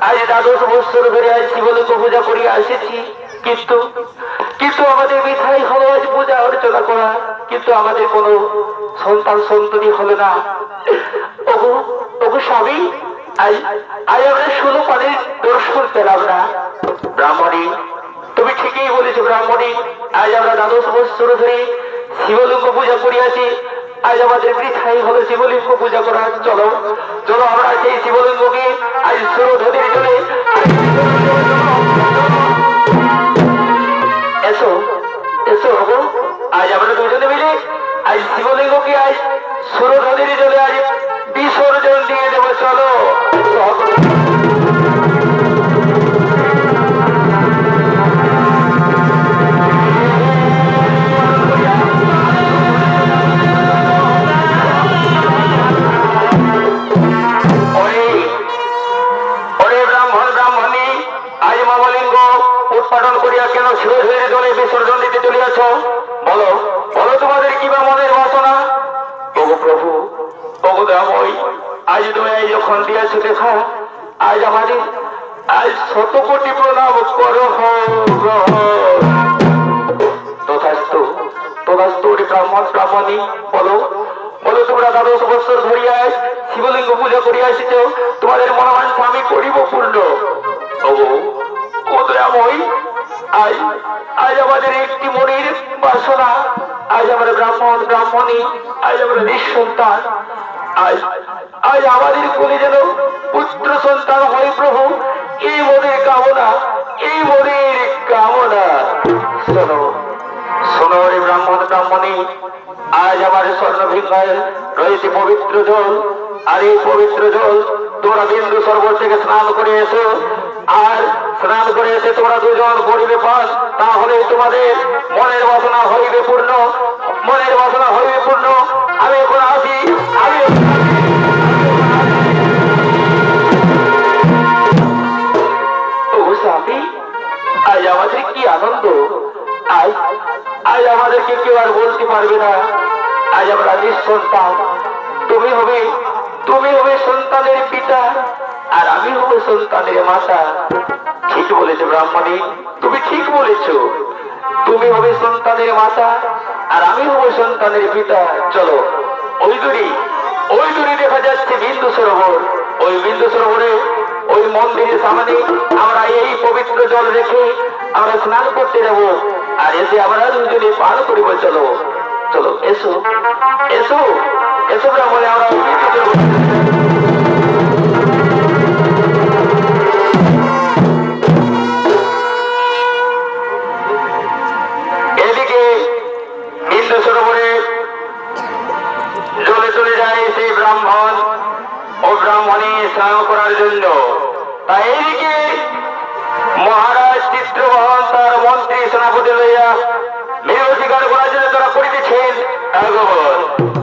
দ্বাদশ বৎসর ধরে আজ শিবলিঙ্গ পূজা করিয়া এসেছি কিন্তু কিন্তু আমাদের মিঠাই হলো আজ পূজা অর্চনা করা। কিন্তু আমাদের কোনো সন্তান সন্ততি হলো না। ওগো ওগো স্বামী আজ আজ আমরা দর্শন পেলাম না। ব্রাহ্মণী, তুমি ঠিকই বলেছ ব্রাহ্মণী, আজ আমরা দ্বাদশ বৎসর ধরে শিবলিঙ্গ পূজা করিয়াছি। আজ আমাদের বৃথাই হলো শিবলিঙ্গ পূজা করা। চলো চলো আমরা সেই শিবলিঙ্গকে আজ সুরধনির জলে এসো এসো হব আজ আমরা দুজনে মিলে আজ শিবলিঙ্গকে আজ আজ আমাদের একটি যেন পুত্র সন্তান হয় প্রভু, এই মনের কামনা, এই মনের কামনা। শোনো। ব্রাহ্মণী আজ আমার স্বর্ণভিঙ্গায় রয়েছে পবিত্র জল। আর এই পবিত্র জল তোমরা বিন্দু সরোবর থেকে স্নান করে এসো। আর স্নান করে এসে তোমরা দুজন করিবে পাস তাহলে তোমাদের মনের বাসনা হইবে পূর্ণ। মনের বাসনা হইবে পূর্ণ। আমি এখন আসি, আমি আমরা নিঃসন্তান তুমি হবে তুমি হবে সন্তানের পিতা, আর আমি হব সন্তানের মাতা। ঠিক বলেছ ব্রাহ্মণী, তুমি ঠিক বলেছ। তুমি হবে সন্তানের মাতা, আর আমি হব সন্তানের পিতা। চলো, ওই দূরে ওই দূরে দেখা যাচ্ছে বিন্দু সরোবর। ওই বিন্দু সরোবরে, ওই মন্দিরের সামনে আমরা এই পবিত্র জল রেখে আমরা স্নান করতে যাব। আর এসে আমরা দুজনে পান করিব, চলো। চলো এসো এসো এসো ব্রাহ্মণে আমরা চলে যায় ব্রাহ্মণ ও ব্রাহ্মণী স্নান করার জন্য। তাই এইদিকে মহারাজ চিত্রবহন তার মন্ত্রী সেনাপতি লইয়া মেয় অধিকার করার জন্য তারা করিতেছেন আগমন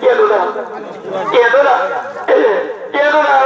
¿Quién dura? ¿Quién dura? ¿Quién dura?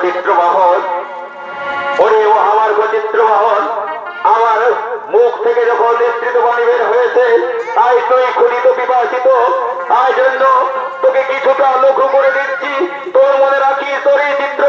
গতিত্র বাহন ওরে ও আমার গতিত্র বাহন আমার মুখ থেকে যখন নেতৃত্ব বাণী বের হয়েছে, তাই তুই খুলিত বিবাসিত তাই জন্য তোকে কিছুটা লক্ষ্য করে দিচ্ছি। তোর মনে রাখি তোর এই চিত্র